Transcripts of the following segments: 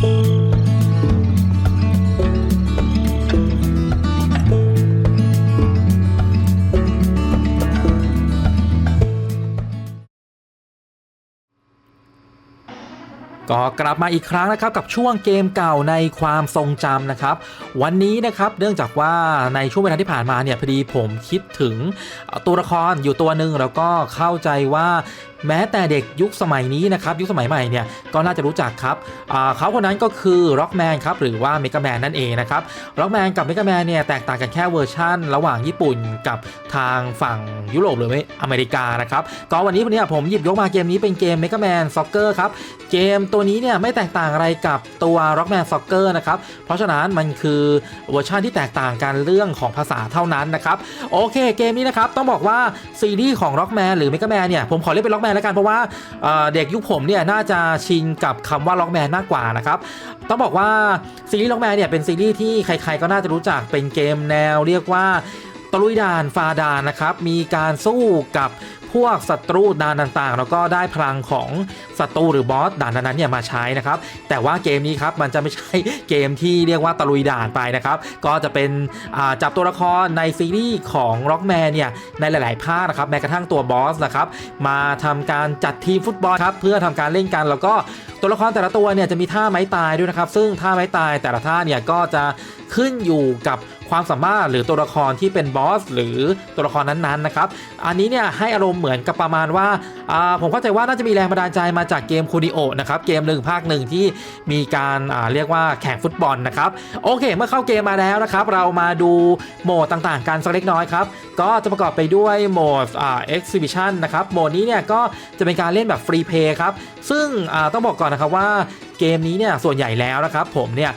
ก็กลับมาอีกครั้งนะครับกับช่วงเกมเก่าในความทรงจำนะครับ วันนี้นะครับเนื่องจากว่าในช่วงเวลาที่ผ่านมาเนี่ยพอดีผมคิดถึงตัวละครอยู่ตัวหนึ่งแล้วก็เข้าใจว่าแม้แต่เด็กยุคสมัยนี้นะครับยุคสมัยใหม่เนี่ยก็น่าจะรู้จักครับเขาคนนั้นก็คือร็อกแมนครับหรือว่าเมกาแมนนั่นเองนะครับร็อกแมนกับเมกาแมนเนี่ยแตกต่างกันแค่เวอร์ชั่น ระหว่างญี่ปุ่นกับทางฝั่งยุโรปหรืออเมริกานะครับก็วันนี้วันนี้ผมหยิบยกมาเกมนี้เป็นเกมเมกาแมนซ็อกเกอร์ครับเกมตัวนี้เนี่ยไม่แตกต่างอะไรกับตัว Rockman Soccer นะครับเพราะฉะนั้นมันคือเวอร์ชันที่แตกต่างกันเรื่องของภาษาเท่านั้นนะครับโอเคเกมนี้นะครับต้องบอกว่าซีรีส์ของ Rockman หรือ Mega Man เนี่ยผมขอเรียกเป็น Rockman แล้วกันเพราะว่าเด็กยุคผมเนี่ยน่าจะชินกับคำว่าล็อกแมนมากกว่านะครับต้องบอกว่าซีรีส์ล็อกแมนเนี่ยเป็นซีรีส์ที่ใครๆก็น่าจะรู้จักเป็นเกมแนวเรียกว่าตะลุยด่านฟาดานนะครับ มีการสู้กับ พวกศัตรูด่านต่างๆ แล้วก็ได้พลังของศัตรูหรือบอสด่านนั้นๆเนี่ยมาใช้นะครับ แต่ว่าเกมนี้ครับมันจะไม่ใช่เกมที่เรียกว่าตะลุยด่านไปนะครับ ก็จะเป็นจับตัวละครในซีรีส์ของ Rockman เนี่ยในหลาย ๆ ภาคนะครับแม้กระทั่งตัวบอสนะครับมาทำการจัดทีมฟุตบอลครับเพื่อทำการเล่นกันแล้วก็ตัวละครแต่ละตัวเนี่ยจะมีท่าไม้ตายด้วยนะครับ ซึ่งท่าไม้ตายแต่ละท่าเนี่ยก็จะขึ้นอยู่กับความสามารถหรือตัวละครที่เป็นบอสหรือตัวละครนั้นๆนะครับอันนี้เนี่ยให้อารมณ์เหมือนกับประมาณว่าผมเข้าใจว่าน่าจะมีแรงบันดาลใจมาจากเกมคูดิโอนะครับเกมหนึ่งภาคหนึ่งที่มีการเรียกว่าแข่งฟุตบอลนะครับโอเค เมื่อเข้าเกมมาแล้วนะครับเรามาดูโหมดต่างๆกันสักเล็กน้อยครับก็จะประกอบไปด้วยโหมดอ่า exhibition นะครับโหมดนี้เนี่ยก็จะเป็นการเล่นแบบฟรีเพย์ครับซึ่งต้องบอกก่อนนะครับว่า เกมนี้เนี่ยส่วนใหญ่แล้วนะครับผมเนี่ย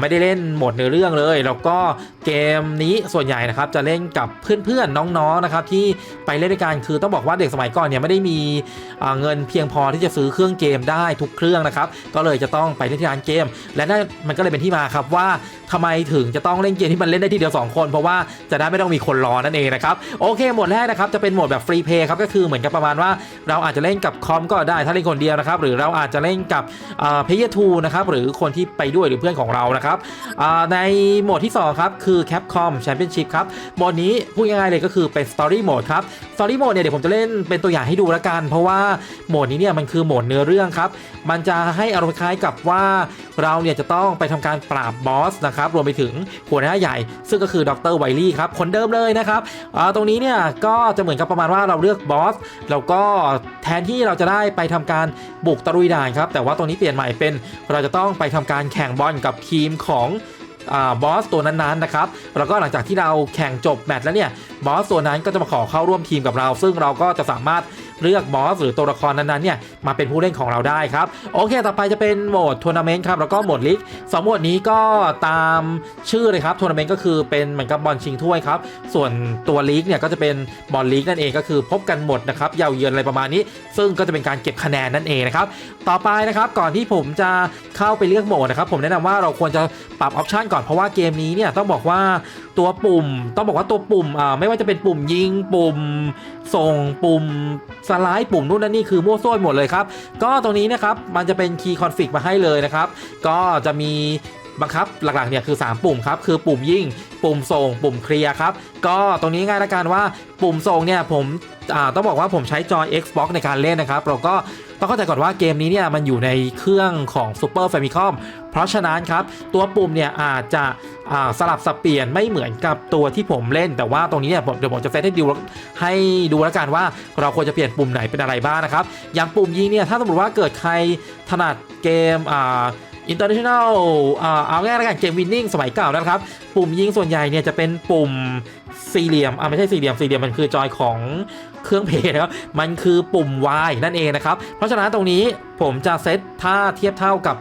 ไม่ได้เล่นหมดเนื้อเรื่องเลย แล้วก็เกมนี้ส่วนใหญ่นะครับจะเล่นกับเพื่อนๆน้องๆนะครับที่ไปเล่นด้วยกันคือต้องบอกว่าเด็กสมัยก่อนเนี่ยไม่ได้มีเงินเพียงพอที่จะซื้อเครื่องเกมได้ทุกเครื่องนะครับก็เลยจะต้องไปเล่นที่ร้านเกม และนั่นมันก็เลยเป็นที่มาครับว่าทำไมถึงจะต้องเล่นเกมที่มันเล่นได้ทีเดียว2คน เพราะว่าจะได้ไม่ต้องมีคนรอนั่นเองนะครับโอเคหมดแรกนะครับจะเป็นโหมดแบบฟรีเพย์ครับก็คือเหมือนกับประมาณว่า เราอาจจะเล่นกับคอมก็ได้ถ้าเล่นคนเดียวนะครับหรือเราอาจจะเล่นกับเพย์ทูนะครับหรือคนที่ไปด้วยหรือเพื่อนของเรานะครับในโหมดที่สองครับ คือ Capcom Championship ครับโหมดนี้พูดง่ายๆเลยก็คือเป็น Story Mode ครับ Story Mode เนี่ยเดี๋ยวผมจะเล่นเป็นตัวอย่างให้ดูล้วกัน เพราะว่าโหมดนี้เนี่ยมันคือโหมดเนื้อเรื่องครับ มันจะให้อารมณ์คล้ายกับว่าเราเนี่ยจะต้องไปทำการปราบบอสนะครับรวมไปถึงหัวหน้าใหญ่ ซึ่งก็คือดรไวลี่ครับคนเดิมเลยนะครับตรงนี้เนี่ยก็จะเหมือนกับประมาณว่าเราเลือกบอสแล้วก็แทนที่เราจะได้ไปทำการบุกตะลุยด่านครับแต่ว่าตรงนี้เปลี่ยนใหม่เป็นเราจะต้องไปทำการแข่งบอลกับทีมของอบอสตัวนั้นๆนะครับ แล้วก็หลังจากที่เราแข่งจบแมตช์แล้วเนี่ย บอสตัวนั้นก็จะมาขอเข้าร่วมทีมกับเรา ซึ่งเราก็จะสามารถเลือกบอสหรือตัวละครนั้นๆเนี่ยมาเป็นผู้เล่นของเราได้ครับ โอเค ต่อไปจะเป็นโหมดทัวร์นาเมนต์ครับแล้วก็โหมดลีกสองโหมดนี้ก็ตามชื่อเลยครับทัวร์นาเมนต์ก็คือเป็นเหมือนกับบอลชิงถ้วยครับ ส่วนตัวลีกเนี่ยก็จะเป็นบอลลีกนั่นเองก็คือพบกันหมดนะครับเยาวเยือนอะไรประมาณนี้ ซึ่งก็จะเป็นการเก็บคะแนนนั่นเองนะครับต่อไปนะครับก่อนที่ผมจะเข้าไปเลือกโหมดนะครับผมแนะนำว่าเราควรจะปรับออปชันก่อนเพราะว่าเกมนี้เนี่ยต้องบอกว่า ตัวปุ่ม ต้องบอกว่าตัวปุ่มอ่าไม่ว่าจะเป็นปุ่มยิงปุ่ม ส่งปุ่มสไลด์ปุ่มนู่นนั่นนี่คือมั่วซั่วหมดเลยครับ ก็ตรงนี้นะครับมันจะเป็นคีย์คอนฟิกมาให้เลยนะครับ ก็จะมีบังคับหลักๆเนี่ยคือ 3 ปุ่มครับคือปุ่มยิงปุ่มส่งปุ่มเคลียร์ครับ ก็ตรงนี้ง่ายละกันว่าปุ่มส่งเนี่ยผมอ่าต้องบอกว่าผมใช้จอย Xbox ในการเล่นนะครับ เราก็ ต้องเข้าใจก่อนว่าเกมนี้เนี่ยมันอยู่ในเครื่องของ Super Famicom เพราะฉะนั้นครับ ตัวปุ่มเนี่ยอาจจะสลับสับเปลี่ยนไม่เหมือนกับตัวที่ผมเล่น แต่ว่าตรงนี้เนี่ยผมเดี๋ยวผมจะเซตให้ดูให้ดูแล้วกันว่าเราควรจะเปลี่ยนปุ่มไหนเป็นอะไรบ้างนะครับ อย่างปุ่มยิงเนี่ยถ้าสมมติว่าเกิดใครถนัดเกมอ่า international อ่าเอาง่ายๆแล้วกันเกมวินนิ่งสมัยเก่านะครับ ปุ่มยิงส่วนใหญ่เนี่ยจะเป็นปุ่ม สี่เหลี่ยมอ่าไม่ใช่สี่เหลี่ยมสี่เหลี่ยมมันคือจอยของเครื่องเพย์นะครับมันคือปุ่ม Y นั่นเองนะครับเพราะฉะนั้นตรงนี้ผมจะเซตถ้าเทียบเท่ากับ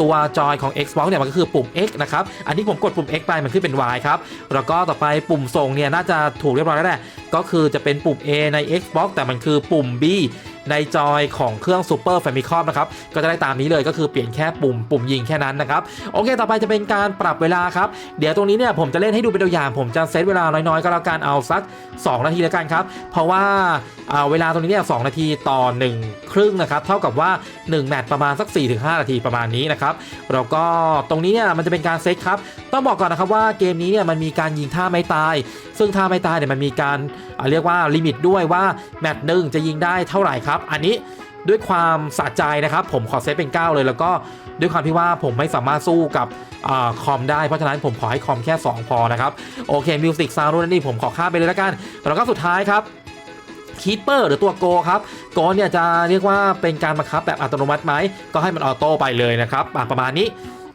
ตัวจอยของ Xbox เนี่ยมันก็คือปุ่ม X นะครับ อันนี้ผมกดปุ่ม X ไปมันขึ้นเป็น Y ครับ แล้วก็ต่อไปปุ่มส่งเนี่ยน่าจะถูกเรียบร้อยแล้วแหละ ก็คือจะเป็นปุ่ม A ใน Xbox แต่มันคือปุ่ม B ในจอยของเครื่อง Super Famicom นะครับ ก็จะได้ตามนี้เลยก็คือเปลี่ยนแค่ปุ่มปุ่มยิงแค่นั้นนะครับ โอเค ต่อไปจะเป็นการปรับเวลาครับ เดี๋ยวตรงนี้เนี่ยผมจะเล่นให้ดูเป็นตัวอย่าง ผมจะเซตเวลาน้อยๆ ก็แล้วกันเอาสัก 2 นาทีแล้วกันครับ เพราะว่าอ่าเวลาตรงนี้เนี่ยสนาทีต่อ 1 ครึ่งนะครับ เท่ากับว่า 1 แมตช์ประมาณสัก 4-5 นาทีประมาณนี้นะครับแล้วก็ตรงนี้เนี่ยมันจะเป็นการเซตครับ ต้องบอกก่อนนะครับว่าเกมนี้เนี่ยมันมีการยิงท่าไม่ตาย ซึ่งท่าไม่ตายเนี่ยมันมีการอ่าเรียกว่าลิมิตด้วยว่าแมตช์หนึ่งจะยิงได้เท่าไหร่ครับ อันนี้ด้วยความสะใจนะครับ ผมขอเซตเป็น 9 เลยแล้วก็ด้วยความที่ว่าผมไม่สามารถสู้กับอคอมได้เพราะฉะนั้นผมขอให้คอมแค่ 2 พอนะครับ โอเคมิวสิกซาวน์นี่ผมขอข้ามไปเลยแล้วกัน แล้วก็สุดท้ายครับคีเปอร์หรือตัวโกครับโกเนี่ยจะเรียกว่าเป็นการบังคับแบบอัตโนมัติไหม ก็ให้มันออโต้ไปเลยนะครับประมาณนี้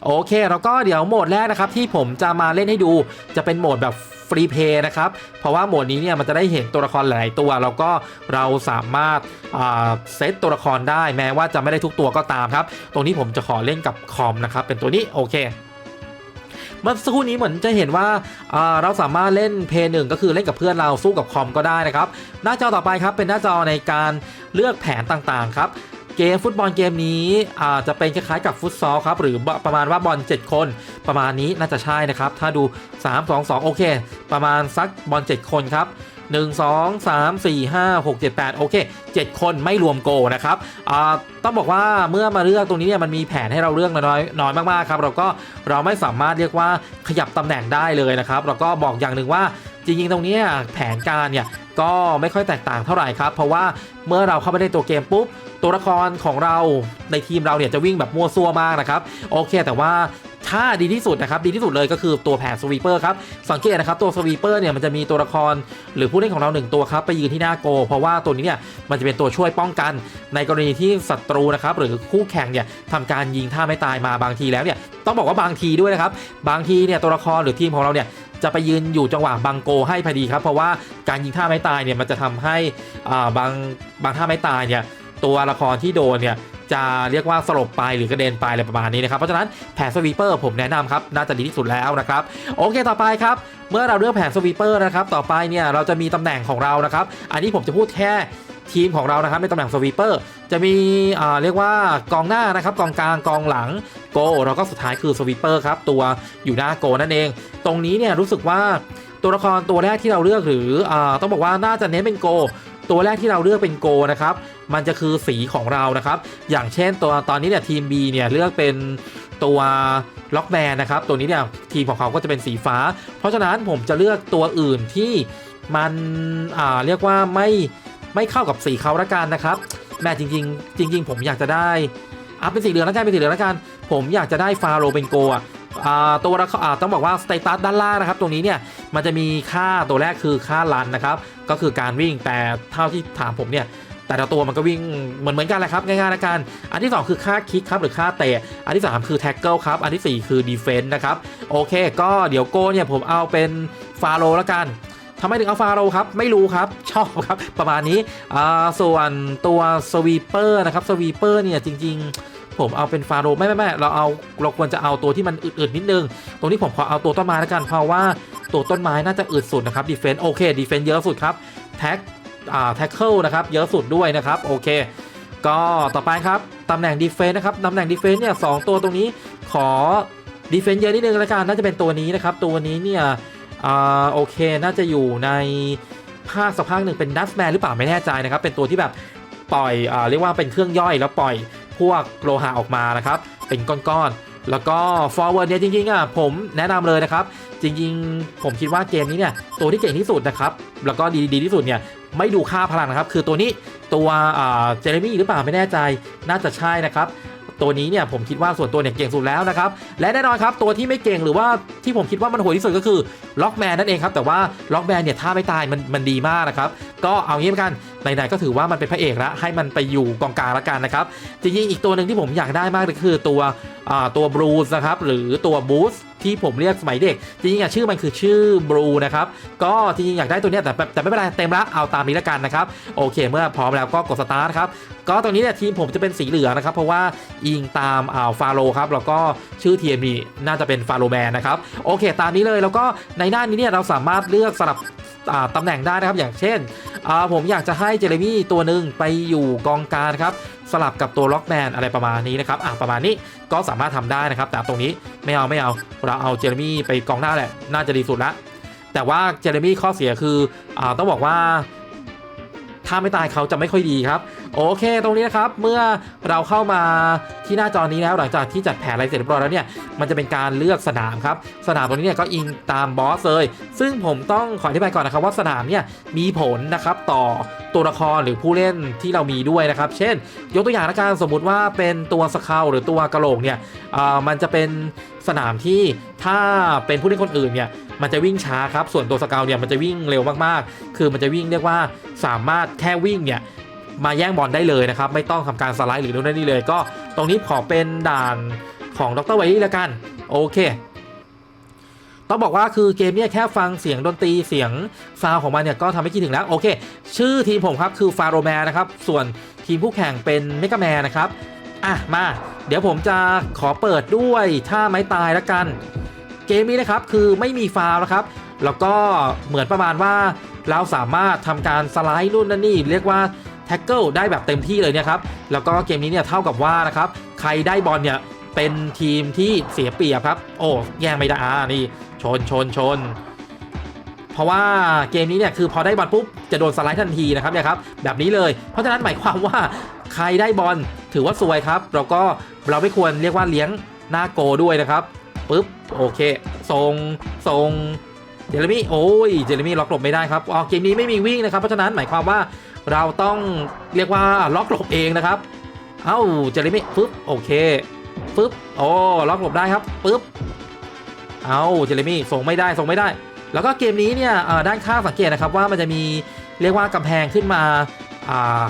โอเค แล้วก็เดี๋ยวโหมดแรกนะครับที่ผมจะมาเล่นให้ดูจะเป็นโหมดแบบ ฟรีเพย์นะครับ เพราะว่าโหมดนี้เนี่ยมันจะได้เห็นตัวละครหลายตัว แล้วก็เราสามารถเซตตัวละครได้แม้ว่าจะไม่ได้ทุกตัวก็ตามครับ ตรงนี้ผมจะขอเล่นกับคอมนะครับเป็นตัวนี้โอเคเมื่อสักครู่นี้เหมือนจะเห็นว่าอ่าเราสามารถเล่นเพย์หนึ่งก็คือเล่นกับเพื่อนเราสู้กับคอมก็ได้นะครับ หน้าจอต่อไปครับเป็นหน้าจอในการเลือกแผนต่างๆครับ เกมฟุตบอลเกมนี้อาจจะเป็นคล้ายๆกับฟุตซอลครับหรือประมาณว่าบอล7 คน ประมาณนี้น่าจะใช่นะครับ ถ้าดู 3 2 2 โอเค ประมาณสักบอล7 คนครับ1 2 3 4 5 6 7 8 โอเค 7 คนไม่รวมโกนะครับต้องบอกว่าเมื่อมาเลือกตรงนี้เนี่ยมันมีแผนให้เราเลือกน้อยน้อยมากๆครับเราก็เราไม่สามารถเรียกว่าขยับตำแหน่งได้เลยนะครับ เราก็บอกอย่างหนึ่งว่า จริงๆ ตรงนี้แผนการเนี่ยก็ไม่ค่อยแตกต่างเท่าไหร่ครับ เพราะว่าเมื่อเราเข้าไปในตัวเกมปุ๊บ ตัวละครของเราในทีมเราเนี่ยจะวิ่งแบบมั่วซั่วมากนะครับ โอเค แต่ว่าถ้าดีที่สุดนะครับดีที่สุดเลยก็คือตัวแผนสวีเปอร์ครับสังเกตนะครับตัวสวีเปอร์เนี่ยมันจะมีตัวละครหรือผู้เล่นของเราหนึ่งตัวครับไปยืนที่หน้าโก เพราะว่าตัวนี้เนี่ยมันจะเป็นตัวช่วยป้องกัน ในกรณีที่ศัตรูนะครับหรือคู่แข่งเนี่ยทำการยิงท่าไม่ตายมาบางทีแล้วเนี่ยต้องบอกว่าบางทีด้วยนะครับบางทีเนี่ยตัวละครหรือทีมของเราเนี่ย จะไปยืนอยู่จังหวะบังโกให้พอดีครับ เพราะว่าการยิงท่าไม่ตายเนี่ยมันจะทำให้อ่าบางบางท่าไม่ตายเนี่ยตัวละครที่โดนเนี่ยจะเรียกว่าสลบไปหรือกระเด็นไปอะไรประมาณนี้นะครับ เพราะฉะนั้นแผนสวีเปอร์ผมแนะนำครับ น่าจะดีที่สุดแล้วนะครับ โอเคต่อไปครับ เมื่อเราเลือกแผนสวีเปอร์นะครับ ต่อไปเนี่ยเราจะมีตำแหน่งของเรานะครับ อันนี้ผมจะพูดแค่ ทีมของเรานะครับในตำแหน่งสวีเปอร์จะมีเรียกว่ากองหน้านะครับกองกลางกองหลังโกแล้วก็สุดท้ายคือสวีเปอร์ครับตัวอยู่หน้าโกนั่นเอง ตรงนี้เนี่ยรู้สึกว่าตัวละครตัวแรกที่เราเลือกหรืออต้องบอกว่าน่าจะเน้นเป็นโก ตัวแรกที่เราเลือกเป็นโกนะครับมันจะคือสีของเรานะครับ อย่างเช่นตัวตอนนี้เนี่ยทีม B เนี่ยเลือกเป็นตัวล็อกแมนนะครับตัวนี้เนี่ยทีมของเขาก็จะเป็นสีฟ้า เพราะฉะนั้นผมจะเลือกตัวอื่นที่มันเรียกว่าไม่ ไม่เข้ากับสีเขาละกันนะครับแม่จริง ๆ จริง ๆ ผมอยากจะได้อะเป็นสีเหลืองละกันเป็นสีเหลืองละกันผมอยากจะได้ฟาโรเปนโกอะตัวละครอ่าต้องบอกว่าสเตตัสด้านล่างนะครับ ตรงนี้เนี่ยมันจะมีค่าตัวแรกคือค่ารันนะครับ ก็คือการวิ่งแต่เท่าที่ถามผมเนี่ยแต่ละตัวมันก็วิ่งเหมือนเหมือนกันแหละครับง่ายๆละกัน อันที่ 2 คือค่าคิกครับหรือค่าเตะ อันที่ 3 คือแท็กเกิลครับ อันทีสี่4 คือดีเฟนต์นะครับ โอเค ก็เดี๋ยวโก้เนี่ยผมเอาเป็นฟาโรละกัน ทำไมถึงเอาฟาโรครับ ไม่รู้ครับ ชอบครับ ประมาณนี้ส่วนตัวสวีเปอร์นะครับสวีเปอร์เนี่ยจริง ๆ ผมเอาเป็นฟาโรไม่ไม่ไม่เราเอาเราควรจะเอาตัวที่มันอึดๆนิดนึง ตรงนี้ผมขอเอาตัวต้นไม้ละกันเพราะว่าตัวต้นไม้น่าจะอึดสุดนะครับดีเฟนต์โอเคดีเฟนต์เยอะสุดครับแท็กอ่าแท็กเกิลนะครับเยอะสุดด้วยนะครับโอเคก็ต่อไปครับตำแหน่งดีเฟนต์นะครับตำแหน่งดีเฟนต์เนี่ยสองตัวตรงนี้ขอดีเฟนต์เยอะนิดนึงละกันน่าจะเป็นตัวนี้นะครับตัวนี้เนี่ย อ่าโอเคน่าจะอยู่ในภาคสักภาคหนึ่งเป็นดัสแมนหรือเปล่าไม่แน่ใจนะครับ เป็นตัวที่แบบปล่อยอ่าเรียกว่าเป็นเครื่องย่อยแล้วปล่อยพวกโลหะออกมานะครับ เป็นก้อนๆ แล้วก็ forward เนี่ยจริงๆอะผมแนะนำเลยนะครับ จริงๆ ผมคิดว่าเกมนี้เนี่ยตัวที่เก่งที่สุดนะครับ แล้วก็ดีดีที่สุดเนี่ยไม่ดูค่าพลังนะครับ คือตัวนี้ตัวเจเรมี่หรือเปล่าไม่แน่ใจน่าจะใช่นะครับ ตัวนี้เนี่ยผมคิดว่าส่วนตัวเนี่ยเก่งสุดแล้วนะครับ และแน่นอนครับตัวที่ไม่เก่งหรือว่าที่ผมคิดว่ามันโหดที่สุดก็คือล็อกแมนนั่นเองครับแต่ว่าล็อกแมนเนี่ยถ้าไม่ตายมันมันดีมากนะครับก็เอางี้กันไหนๆก็ถือว่ามันเป็นพระเอกแล้วให้มันไปอยู่กองกลางละกันนะครับจริงๆอีกตัวหนึ่งที่ผมอยากได้มากเลยคือตัวตัวบรูซนะครับหรือตัวบูส ที่ผมเรียกสมัยเด็ก จริงๆอะชื่อมันคือชื่อบลูนะครับ ก็จริงๆอยากได้ตัวเนี้ยแต่แต่ไม่เป็นไรเต็มละเอาตามนี้แล้วกันนะครับ โอเค เมื่อพร้อมแล้วก็กดสตาร์ทครับ ก็ตรงนี้เนี่ยทีมผมจะเป็นสีเหลืองนะครับ เพราะว่าอิงตามอ่าฟาโรครับ แล้วก็ชื่อทีมนี่น่าจะเป็นฟาโรแมนนะครับ โอเค ตามนี้เลย แล้วก็ในหน้านี้เนี่ยเราสามารถเลือกสลับตำแหน่งได้นะครับ อย่างเช่นอ่าผมอยากจะให้เจเรมี่ตัวหนึ่งไปอยู่กองกลางครับสลับกับตัวล็อกแมนอะไรประมาณนี้นะครับอะประมาณนี้ก็สามารถทำได้นะครับ แต่ตรงนี้ไม่เอาไม่เอาเราเอาเจอร์มี่ไปกองหน้าแหละน่าจะดีสุดละแต่ว่าเจอร์มี่ข้อเสียคืออ่าต้องบอกว่า ถ้าไม่ตายเขาจะไม่ค่อยดีครับ โอเคตรงนี้นะครับเมื่อเราเข้ามาที่หน้าจอนี้แล้วหลังจากที่จัดแผนอะไรเสร็จเรียบร้อยแล้วเนี่ยมันจะเป็นการเลือกสนามครับสนามตรงนี้เนี่ยก็อิงตามบอสเลยซึ่งผมต้องขออธิบายก่อนนะครับว่าสนามเนี่ยมีผลนะครับต่อตัวละครหรือผู้เล่นที่เรามีด้วยนะครับ เช่น ยกตัวอย่างละกันสมมุติว่าเป็นตัวสเคาหรือตัวกระโหลกเนี่ยมันจะเป็น สนามที่ถ้าเป็นผู้เล่นคนอื่นเนี่ยมันจะวิ่งช้าครับ ส่วนตัวสเกลเนี่ยมันจะวิ่งเร็วมากๆ คือมันจะวิ่งเรียกว่าสามารถแค่วิ่งเนี่ยมาแย่งบอลได้เลยนะครับ ไม่ต้องทำการสไลด์หรือนู่นนั่นนี่เลย ก็ตรงนี้ขอเป็นด่านของดรไวลี่ละกัน โอเค ต้องบอกว่าคือเกมเนี่ยแค่ฟังเสียงดนตรีเสียงซาวของมันเนี่ยก็ทำให้คิดถึงแล้ว โอเค ชื่อทีมผมครับคือฟาโรแมนนะครับ ส่วนทีมผู้แข่งเป็นเมกาแมนนะครับ อะมา เดี๋ยวผมจะขอเปิดด้วยท่าไม้ตายละกัน เกมนี้นะครับคือไม่มีฟาวล์นะครับ แล้วก็เหมือนประมาณว่าเราสามารถทำการสไลด์นู่นนั่นนี่เรียกว่าแท็กเกิลได้แบบเต็มที่เลยเนี่ยครับ แล้วก็เกมนี้เนี่ยเท่ากับว่านะครับ ใครได้บอลเนี่ยเป็นทีมที่เสียเปรียบครับ โอ้แย่งไม่ได้อ่านี่ ชนชนชน เพราะว่าเกมนี้เนี่ยคือพอได้บอลปุ๊บจะโดนสไลด์ทันทีนะครับเนี่ยครับแบบนี้เลยเพราะฉะนั้นหมายความว่าใครได้บอลถือว่าซวยครับแล้วก็เราไม่ควรเรียกว่าเลี้ยงหน้าโกด้วยนะครับปุ๊บโอเคทรงทรงเจเรมี่โอ้ยเจเรมี่ล็อกหลบไม่ได้ครับอ๋อเกมนี้ไม่มีวิ่งนะครับ เพราะฉะนั้นหมายความว่าเราต้องเรียกว่าล็อกหลบเองนะครับเอ้าเจเรมี่ปึ๊บโอเคปึ๊บโอ้ล็อกหลบได้ครับปึ๊บเอ้าเจเรมี่ส่งไม่ได้ส่งไม่ได้ แล้วก็เกมนี้เนี่ยด้านข้างสังเกตนะครับว่ามันจะมีเรียกว่ากำแพงขึ้นมา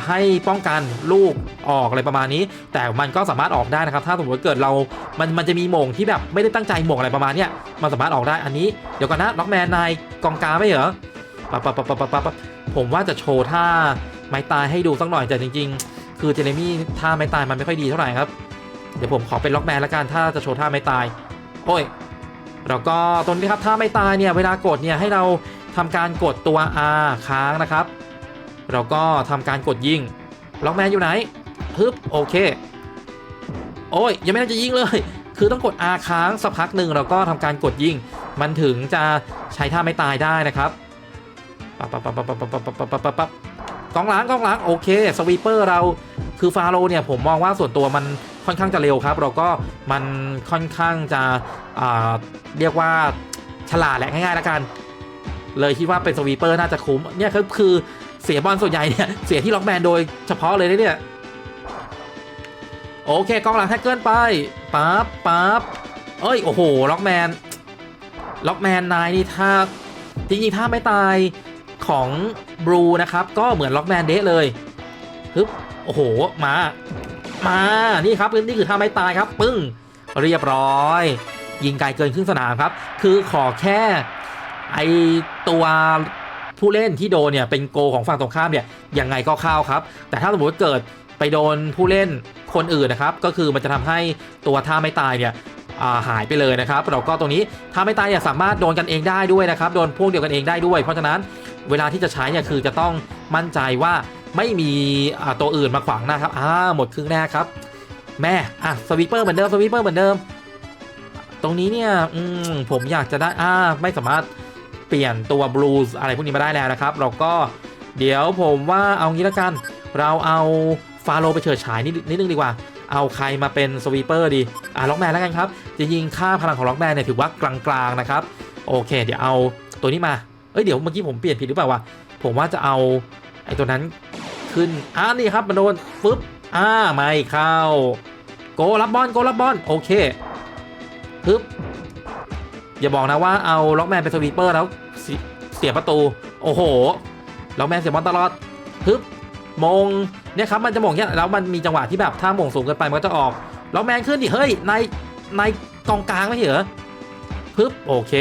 ให้ป้องกันลูกออกอะไรประมาณนี้ แต่มันก็สามารถออกได้นะครับ ถ้าสมมติเกิดเรา มันมันจะมีโหม่งที่แบบไม่ได้ตั้งใจโหม่งอะไรประมาณเนี้ยมันสามารถออกได้อันนี้เดี๋ยวก่อนนะล็อกแมนนายกองกาไม่เหรอปั๊บปั๊บปั๊บปั๊บปั๊บปั๊บผมว่าจะโชว์ท่าไม้ตายให้ดูสักหน่อยแต่จริง ๆ คือเจเรมี่ท่าไม้ตายมันไม่ค่อยดีเท่าไหร่ครับเดี๋ยวผมขอเป็นล็อกแมนละกันถ้าจะโชว์ท่าไม้ตายโอ้ย แล้วก็ตรงนี้ครับถ้าไม่ตายเนี่ยเวลากดเนี่ยให้เราทำการกดตัว R ค้างนะครับแล้วก็ทำการกดยิงล็อกแมนอยู่ไหนฮึบโอเค โอ้ยยังไม่น่าจะยิงเลย คือต้องกด R ค้างสักพักหนึ่งแล้วก็ทำการกดยิงมันถึงจะใช้ท่าไม่ตายได้นะครับปั๊บปั๊บปั๊บปั๊บปั๊บปั๊บปั๊บปั๊บปั๊บปั๊บกองหล้างกองหล้างโอเคสวีปเปอร์เราคือฟาโรเนี่ยผมมองว่าส่วนตัวมัน ค่อนข้างจะเร็วครับ เราก็มันค่อนข้างจะเรียกว่าฉลาดแหละง่ายๆแล้วกัน เลยคิดว่าเป็นสวีเปอร์น่าจะคุ้มเนี่ยคือคือเสียบอลส่วนใหญ่เนี่ยเสียที่ล็อกแมนโดยเฉพาะเลยเนี่ยโอเคกองหลังแท็กเกิลไปปั๊บปั๊บเอ้ยโอ้โหล็อกแมนล็อกแมนนายนี่ถ้าจริงๆถ้าไม่ตายของบลูนะครับ ก็เหมือนล็อกแมนเดะเลยฮึบโอ้โหมา มานี่ครับนี่คือท่าไม่ตายครับ ปึ้งเรียบร้อย ยิงไกลเกินครึ่งสนามครับ คือขอแค่ไอตัวผู้เล่นที่โดนเนี่ยเป็นโกของฝั่งตรงข้ามเนี่ยยังไงก็เข้าครับ แต่ถ้าสมมติเกิดไปโดนผู้เล่นคนอื่นนะครับ ก็คือมันจะทำให้ตัวท่าไม่ตายเนี่ยาหายไปเลยนะครับเราก็ตรงนี้ท่าไม่ตายเนี่ยสามารถโดนกันเองได้ด้วยนะครับ โดนพวกเดียวกันเองได้ด้วย เพราะฉะนั้นเวลาที่จะใช้เนี่ยคือจะต้องมั่นใจว่า ไม่มีตัวอื่นมาขวางหน้าครับอ่าหมดครึ่งแรกครับ แม่อะสวีปเปอร์เหมือนเดิมสวีปเปอร์เหมือนเดิม ตรงนี้เนี่ยอืมผมอยากจะได้อ่าไม่สามารถเปลี่ยนตัวบลูส์อะไรพวกนี้มาได้แล้วนะครับ เราก็เดี๋ยวผมว่าเอางี้ละกัน เราเอาฟาโรไปเฉิดฉายนิดนิดนึงดีกว่า เอาใครมาเป็นสวีเปอร์ดี อ่าล็อกแมนแล้วกันครับ จะยิงค่าพลังของล็อกแมนเนี่ยถือว่ากลางๆนะครับ โอเค เดี๋ยวเอาตัวนี้มา เอ้ยเดี๋ยวเมื่อกี้ผมเปลี่ยนผิดหรือเปล่าวะ ผมว่าจะเอาไอ้ตัวนั้น ขึ้นอ่านี่ครับมันโดนปึ๊บอ่าไม่เข้า โกรับบอลโกรับบอลโอเคปึ๊บอย่าบอกนะว่าเอาล็อกแมนเป็นสวีปเปอร์แล้วเสียประตู โอ้โหล็อกแมนเสียบอลตลอดปึ๊บมงเนี่ยครับมันจะมงเนี่ยแล้วมันมีจังหวะที่แบบถ้ามงสูงเกินไปมันก็จะออกล็อกแมนขึ้นดิเฮ้ยในในกองกลางไม่เหรอปึ๊บโอเค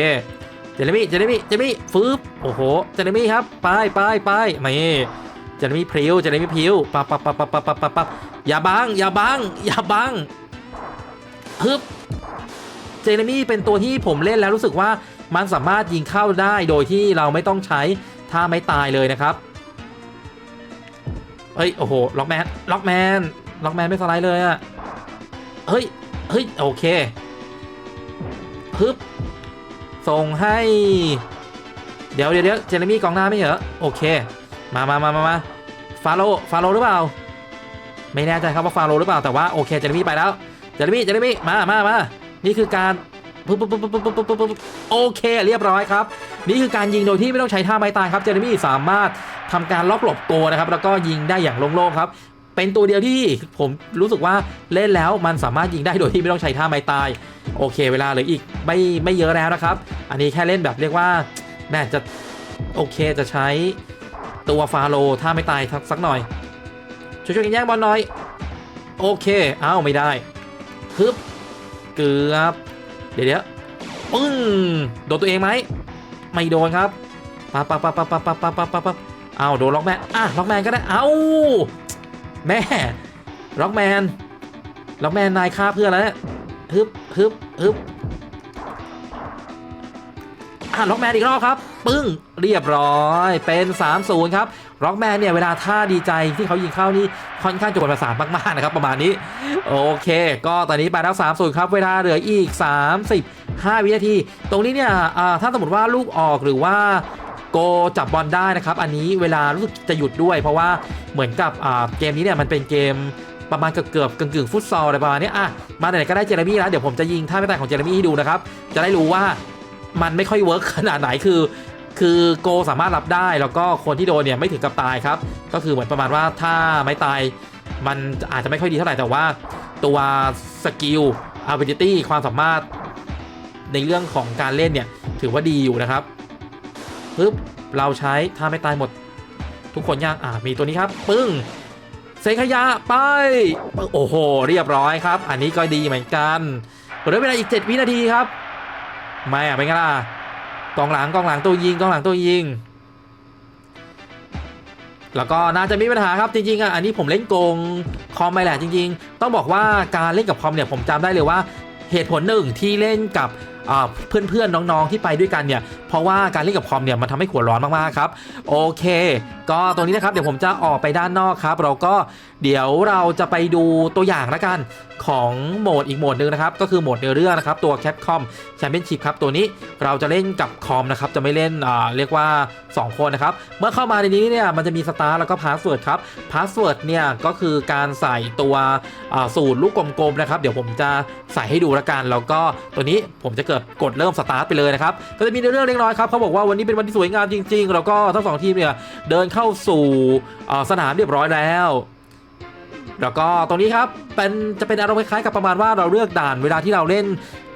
เจเรมี่เจเรมี่เจเรมี่ฟืบโอ้โหเจเรมี่ครับไปไปไปนี่ เจเรมี่พริ้วเจเรมี่พริ้วปับปับปับปับปับปับปับปับอย่าบังอย่าบังอย่าบังฮึบเจเรมี่เป็นตัวที่ผมเล่นแล้วรู้สึกว่ามันสามารถยิงเข้าได้โดยที่เราไม่ต้องใช้ท่าไม่ตายเลยนะครับเฮ้ย โอ้โห ล็อกแมน ล็อกแมน ล็อกแมนไม่สไลด์เลยอะเฮ้ย เฮ้ย โอเคฮึบ ส่งให้ เดี๋ยวเดี๋ยวเดี๋ยวเจเรมี่กองหน้าไม่เหรอ โอเค มามามามามา ฟาโลฟาโลหรือเปล่า ไม่แน่ใจครับว่าฟาโลหรือเปล่าแต่ว่าโอเคเจเรมี่ไปแล้วเจเรมี่เจเรมี่มามามานี่คือการปุ๊บปุ๊บปุ๊บปุ๊บปุ๊บปุ๊บปุ๊บโอเคเรียบร้อยครับ นี่คือการยิงโดยที่ไม่ต้องใช้ท่าไม้ตายครับเจเรมี่สามารถทำการล็อกหลบตัวนะครับ แล้วก็ยิงได้อย่างโล่งๆครับ เป็นตัวเดียวที่ผมรู้สึกว่าเล่นแล้วมันสามารถยิงได้โดยที่ไม่ต้องใช้ท่าไม้ตาย โอเค เวลาเหลืออีกไม่ไม่เยอะแล้วนะครับ อันนี้แค่เล่นแบบเรียกว่าแม่จะโอเคจะใช้ ตัวฟาโลถ้าไม่ตายสักหน่อย ช่วยๆกันแย่งบอลหน่อย โอเคอ้าวไม่ได้ฮึบเกือบเดี๋ยวเดี๋ยวปึ้งโดนตัวเองไหมไม่โดนครับปั๊บปั๊บปั๊บปั๊บปั๊บปั๊บปั๊บปั๊บปั๊บอ้าวโดนล็อกแมนอะล็อกแมนก็ได้เอ้าแม่ล็อกแมนล็อกแมนนายฆ่าเพื่อนแล้วเนี่ยฮึบฮึบฮึบอะล็อกแมนอีกรอบครับ ปึ้งเรียบร้อยเป็น3-0ครับล็อกแมนเนี่ยเวลาท่าดีใจที่เขายิงเข้านี่ค่อนข้างจะกดประสานมากๆนะครับประมาณนี้โอเค ก็ตอนนี้ไปแล้ว3-0ครับเวลาเหลืออีก 35 วินาที ตรงนี้เนี่ยอ่าถ้าสมมติว่าลูกออกหรือว่าโกจับบอลได้นะครับ อันนี้เวลารู้สึกจะหยุดด้วย เพราะว่าเหมือนกับเกมนี้เนี่ยมันเป็นเกมประมาณเกือบเกือบกึ่งกึ่งๆฟุตซอลอะไรประมาณนี้อะมาไหนก็ได้เจเรมี่แล้วเดี๋ยวผมจะยิงท่าไม่ตายของเจเรมี่ให้ดูนะครับ จะได้รู้ว่ามันไม่ค่อยเวิร์กขนาดไหนคือ คือโกสามารถรับได้แล้วก็คนที่โดนเนี่ยไม่ถึงกับตายครับ ก็คือเหมือนประมาณว่าถ้าไม่ตาย มันอาจจะไม่ค่อยดีเท่าไหร่แต่ว่าตัวสกิล ability ความสามารถในเรื่องของการเล่นเนี่ยถือว่าดีอยู่นะครับปึ๊บเราใช้ท่าไม่ตายหมด ทุกคนยังอ่ามีตัวนี้ครับ ปึ้งเซขยะไป โอ้โห เรียบร้อยครับ อันนี้ก็ดีเหมือนกันเหลือเวลาอีก 7 วินาทีครับ ไม่อะเป็นไงล่ะ กองหลังกองหลังตัวยิงกองหลังตัวยิง แล้วก็น่าจะมีปัญหาครับจริงๆอะอันนี้ผมเล่นโกงคอมไปแหละจริง ๆ ต้องบอกว่าการเล่นกับคอมเนี่ยผมจำได้เลยว่าเหตุผลหนึ่งที่เล่นกับเพื่อนๆน้องๆที่ไปด้วยกันเนี่ย เพราะว่าการเล่นกับคอมเนี่ยมันทำให้หัวร้อนมากๆครับ โอเค ก็ตรงนี้นะครับเดี๋ยวผมจะออกไปด้านนอกครับ เราก็ เดี๋ยวเราจะไปดูตัวอย่างละกันของโหมดอีกโหมดหนึ่งนะครับ ก็คือโหมดเนื้อเรื่องนะครับ ตัว Capcom Championship ครับ ตัวนี้เราจะเล่นกับคอมนะครับ จะไม่เล่นเรียกว่า 2 คนนะครับ เมื่อเข้ามาในนี้เนี่ยมันจะมีสตาร์แล้วก็พาสเวิร์ดครับพาสเวิร์ดเนี่ยก็คือการใส่ตัวสูตรลูกกลมๆนะครับ เดี๋ยวผมจะใส่ให้ดูละกันแล้วก็ตัวนี้ผมจะเกิดกดเริ่มสตาร์ทไปเลยนะครับก็จะมีเรื่องเล็กน้อยครับเขาบอกว่าวันนี้เป็นวันที่สวยงามจริง ๆ แล้วก็ทั้งสองทีมเนี่ยเดินเข้าสู่สนามเรียบร้อยแล้ว แล้วก็ตรงนี้ครับเป็นจะเป็นอารมณ์คล้ายๆกับประมาณว่าเราเลือกด่านเวลาที่เราเล่น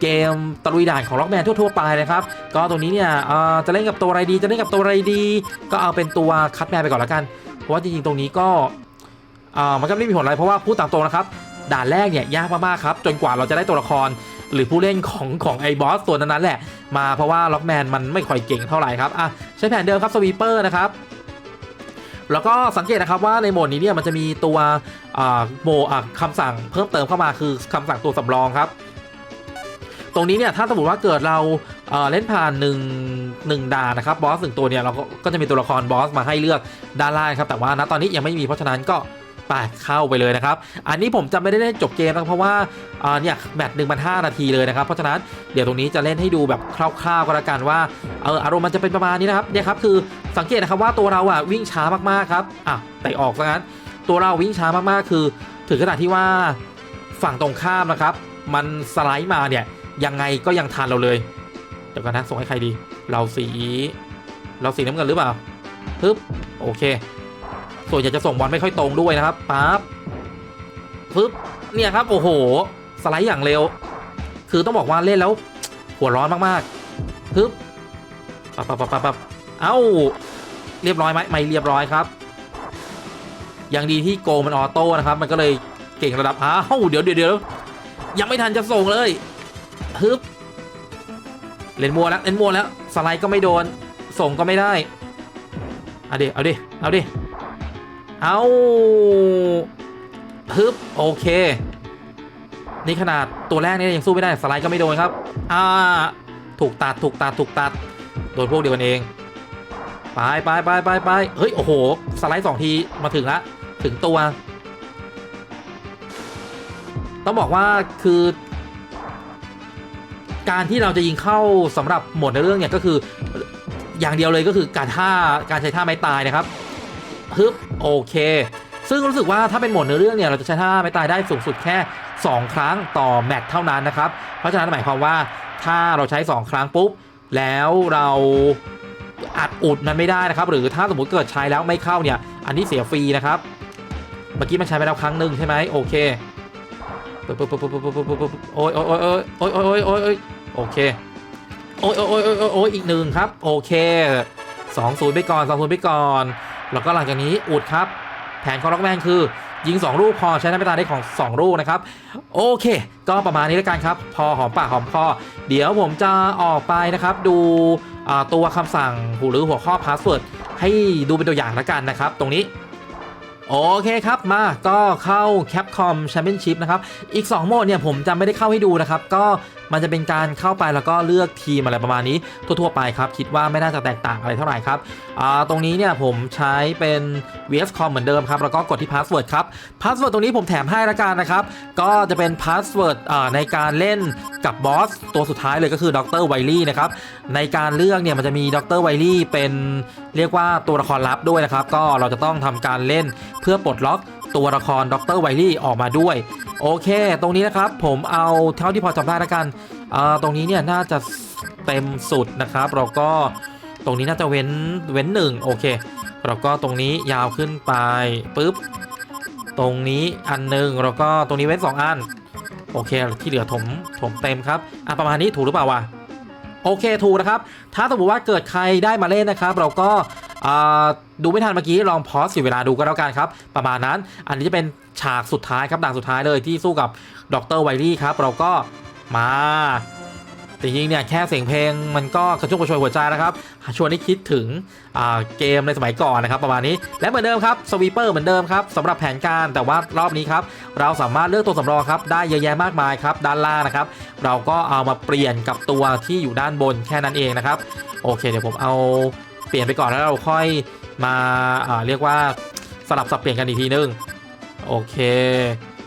เกมตะลุยด่านของล็อกแมนทั่วๆไปนะครับ ก็ตรงนี้เนี่ยเออจะเล่นกับตัวอะไรดีจะเล่นกับตัวอะไรดี ก็เอาเป็นตัวคัตแมนไปก่อนละกัน เพราะว่าจริงๆตรงนี้ก็เออมันก็ไม่มีผลอะไรเพราะว่าพูดตามตรงนะครับ ด่านแรกเนี่ยยากมากๆครับ จนกว่าเราจะได้ตัวละครหรือผู้เล่นของของไอ้บอสตัวนั้นๆแหละ มาเพราะว่าล็อกแมนมันไม่ค่อยเก่งเท่าไหร่ครับอะใช้แผนเดิมครับสวีเปอร์นะครับ แล้วก็สังเกตนะครับว่าในโหมดนี้เนี่ยมันจะมีตัวโหมดคำสั่งเพิ่มเติมเข้ามาคือคำสั่งตัวสำรองครับ ตรงนี้เนี่ยถ้าสมมติว่าเกิดเราเล่นผ่านหนึ่งหนึ่งดานนะครับบอสหนึ่งตัวเนี่ยเราก็ก็จะมีตัวละครบอสมาให้เลือกด้านล่างครับแต่ว่าณตอนนี้ยังไม่มีเพราะฉะนั้นก็ ไปเข้าไปเลยนะครับ อันนี้ผมจะไม่ได้เล่นจบเกมนะเพราะว่าอ่าเนี่ยแมตช์หนึ่งมันห้านาทีเลยนะครับ เพราะฉะนั้นเดี๋ยวตรงนี้จะเล่นให้ดูแบบคร่าวๆก็แล้วกันว่าเอออารมณ์มันจะเป็นประมาณนี้นะครับเนี่ยครับคือสังเกตนะครับว่าตัวเราอะวิ่งช้ามากๆครับอะแต่ออกซะงั้นตัวเราวิ่งช้ามากๆ คือ ถึงขนาดที่ว่าฝั่งตรงข้ามนะครับ มันสไลด์มาเนี่ยยังไงก็ยังทันเราเลยเดี๋ยวกันนะส่งให้ใครดี เราสี เราสีน้ำเงินหรือเปล่าปึ๊บโอเค ส่วนใหญ่จะส่งบอลไม่ค่อยตรงด้วยนะครับปั๊บปึ๊บเนี่ยครับโอ้โห สไลด์อย่างเร็ว คือต้องบอกว่าเล่นแล้ว หัวร้อนมากๆปึ๊บปั๊บปั๊บปั๊บปั๊บปั๊บเอ้าเรียบร้อยไหมไม่เรียบร้อยครับอย่างดีที่โกมันออโต้นะครับ มันก็เลยเก่งระดับอ้าวเดี๋ยวเดี๋ยวเดี๋ยวยังไม่ทันจะส่งเลยฮึบเล่นมัวแล้วเล่นมัวแล้วสไลด์ก็ไม่โดน ส่งก็ไม่ได้เอาดิเอาดิเอาดิ เอาฮึบโอเค นี่ขนาดตัวแรกนี่ยังสู้ไม่ได้สไลด์ก็ไม่โดนครับ อ่า ถูกตัดถูกตัดถูกตัด โดนพวกเดียวกันเอง ไปไปไปไปไปเฮ้ย โอ้โห สไลด์สองทีมาถึงละถึงตัว ต้องบอกว่าคือ การที่เราจะยิงเข้าสำหรับหมดในเรื่องเนี่ยก็คืออย่างเดียวเลยก็คือการท่าการใช้ท่าไม้ตายนะครับ ฮึบโอเค ซึ่งรู้สึกว่าถ้าเป็นโหมดเนื้อเรื่องเนี่ยเราจะใช้ท่าไม่ตายได้สูงสุดแค่ 2 ครั้งต่อแมตช์เท่านั้นนะครับ เพราะฉะนั้นหมายความว่าถ้าเราใช้ 2 ครั้งปุ๊บ แล้วเราอัดอุดนั้นไม่ได้นะครับ หรือถ้าสมมติเกิดใช้แล้วไม่เข้าเนี่ย อันนี้เสียฟรีนะครับ เมื่อกี้มันใช้ไปแล้วครั้งหนึ่งใช่ไหมโอเคโอ้ยโอ้ยโอ้ยโอ้ยโอ้ยโอ้ยโอ้ยโอเคโอ้ยโอ้ยโอ้ยโอ้ยอีกหนึ่งครับ โอเคสองศูนย์ไปก่อนสองศูนย์ไปก่อน แล้วก็หลังจากนี้อุดครับ แผนของล็อกแมนคือ ยิง 2 ลูกพอใช้น้ำตาได้ของ 2 ลูกนะครับ โอเค ก็ประมาณนี้แล้วกันครับ พอหอมปากหอมคอเดี๋ยวผมจะออกไปนะครับ ดูตัวคำสั่งหรือหัวข้อพาสเวิร์ดให้ดูเป็นตัวอย่างแล้วกันนะครับ ตรงนี้โอเคครับมาก็เข้า Capcom Championship นะครับ อีก 2 โหมดเนี่ยผมจะไม่ได้เข้าให้ดูนะครับ ก็ มันจะเป็นการเข้าไปแล้วก็เลือกทีมอะไรประมาณนี้ทั่วๆไปครับ คิดว่าไม่น่าจะแตกต่างอะไรเท่าไหร่ครับตรงนี้เนี่ยผมใช้เป็น VS Com เหมือนเดิมครับ แล้วก็กดที่ Password ครับ Password ตรงนี้ผมแถมให้ละกันนะครับ ก็จะเป็น Password ในการเล่นกับบอสตัวสุดท้ายเลยก็คือดรไวลี่นะครับ ในการเลือกเนี่ยมันจะมีดรไวลี่เป็นเรียกว่าตัวละครลับด้วยนะครับ ก็เราจะต้องทำการเล่นเพื่อปลดล็อกตัวละครดรไวลี่ออกมาด้วย โอเค ตรงนี้นะครับผมเอาเท่าที่พอจำได้ละกันอ่าตรงนี้เนี่ยน่าจะเต็มสุดนะครับแล้วก็ตรงนี้น่าจะเว้นเว้นหนึ่งโอเคแล้วก็ตรงนี้ยาวขึ้นไปปุ๊บตรงนี้อันหนึ่งแล้วก็ตรงนี้เว้นสองอันโอเคที่เหลือถมถมเต็มครับอะประมาณนี้ถูกหรือเปล่าวะโอเคถูกนะครับ ถ้าสมมติว่าเกิดใครได้มาเล่นนะครับ เราก็ ดูไม่ทันเมื่อกี้ลองพอสสิเวลาดูก็แล้วกันครับ ประมาณนั้น อันนี้จะเป็นฉากสุดท้ายครับด่านสุดท้ายเลยที่สู้กับดรไวลี่ครับ เราก็มาจริงๆเนี่ยแค่เสียงเพลงมันก็กระชุ่มกระชวยหัวใจนะครับ ชวนให้คิดถึงเกมในสมัยก่อนนะครับ ประมาณนี้และเหมือนเดิมครับสวีเปอร์เหมือนเดิมครับสำหรับแผนการแต่ว่ารอบนี้ครับ เราสามารถเลือกตัวสำรองครับ ได้เยอะแยะมากมายครับ ด้านล่างนะครับ เราก็เอามาเปลี่ยนกับตัวที่อยู่ด้านบนแค่นั้นเองนะครับ โอเคเดี๋ยวผมเอา เปลี่ยนไปก่อนแล้วเราค่อยมาอ่าเรียกว่าสลับสับเปลี่ยนกันอีกทีนึงโอเค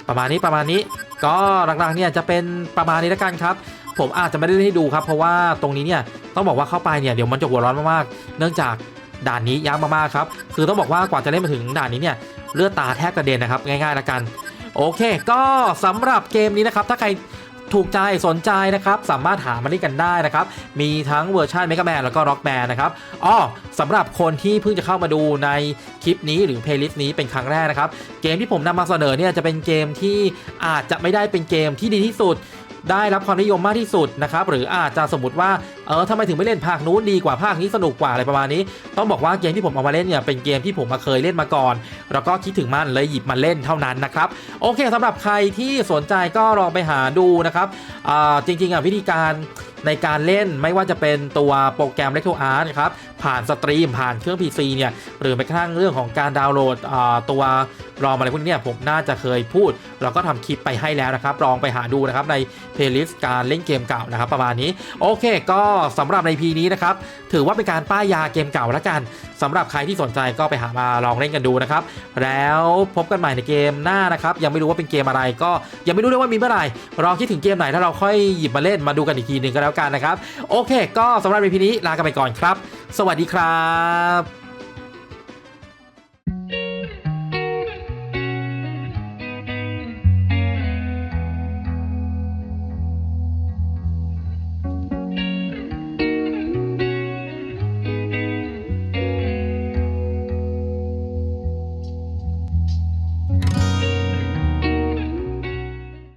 ประมาณนี้ประมาณนี้ก็หลักๆเนี่ยจะเป็นประมาณนี้แล้วกันครับ ผมอาจจะไม่ได้ให้ดูครับ เพราะว่าตรงนี้เนี่ยต้องบอกว่าเข้าไปเนี่ยเดี๋ยวมันจะหัวร้อนมากๆเนื่องจากด่านนี้ยากมากๆครับคือต้องบอกว่ากว่าจะเล่นมาถึงด่านนี้เนี่ยเลือดตาแทบกระเด็นนะครับง่ายๆแล้วกัน โอเค ก็สำหรับเกมนี้นะครับถ้าใคร ถูกใจสนใจนะครับ สามารถหามาเล่นกันได้นะครับ มีทั้งเวอร์ชันเมกาแมนแล้วก็ร็อกแมนนะครับอ๋อสำหรับคนที่เพิ่งจะเข้ามาดูในคลิปนี้หรือเพลย์ลิสต์นี้เป็นครั้งแรกนะครับ เกมที่ผมนำมาเสนอเนี่ยจะเป็นเกมที่อาจจะไม่ได้เป็นเกมที่ดีที่สุดได้รับความนิยมมากที่สุดนะครับหรืออาจจะสมมติว่า เออทำไมถึงไม่เล่นภาคนู้นดีกว่าภาคนี้สนุกกว่าอะไรประมาณนี้ ต้องบอกว่าเกมที่ผมเอามาเล่นเนี่ยเป็นเกมที่ผมมาเคยเล่นมาก่อน แล้วก็คิดถึงมันเลยหยิบมาเล่นเท่านั้นนะครับโอเคสำหรับใครที่สนใจก็ลองไปหาดูนะครับอ่าจริงๆอะวิธีการในการเล่นไม่ว่าจะเป็นตัวโปรแกรม Retro Art นะครับผ่านสตรีมผ่านเครื่อง PC เนี่ยหรือแม้กระทั่งเรื่องของการดาวน์โหลดอ่าตัวรอมอะไรพวกนี้เนี่ยผมน่าจะเคยพูด แล้วก็ทำคลิปไปให้แล้วนะครับ ลองไปหาดูนะครับในเพลย์ลิสต์การเล่นเกมเก่านะครับ ประมาณนี้ โอเคก็สำหรับในพีนี้นะครับ ถือว่าเป็นการป้ายยาเกมเก่าแล้วกันสำหรับใครที่สนใจก็ไปหามาลองเล่นกันดูนะครับ แล้วพบกันใหม่ในเกมหน้านะครับ ยังไม่รู้ว่าเป็นเกมอะไรก็ยังไม่รู้ด้วยว่ามีเมื่อไหร่รอคิดถึงเกมไหนถ้าเราค่อยหยิบมาเล่นมาดูกันอีกทีหนึ่งก็แล้วกันนะครับ โอเค ก็สำหรับในพีนี้ลากันไปก่อนครับ สวัสดีครับ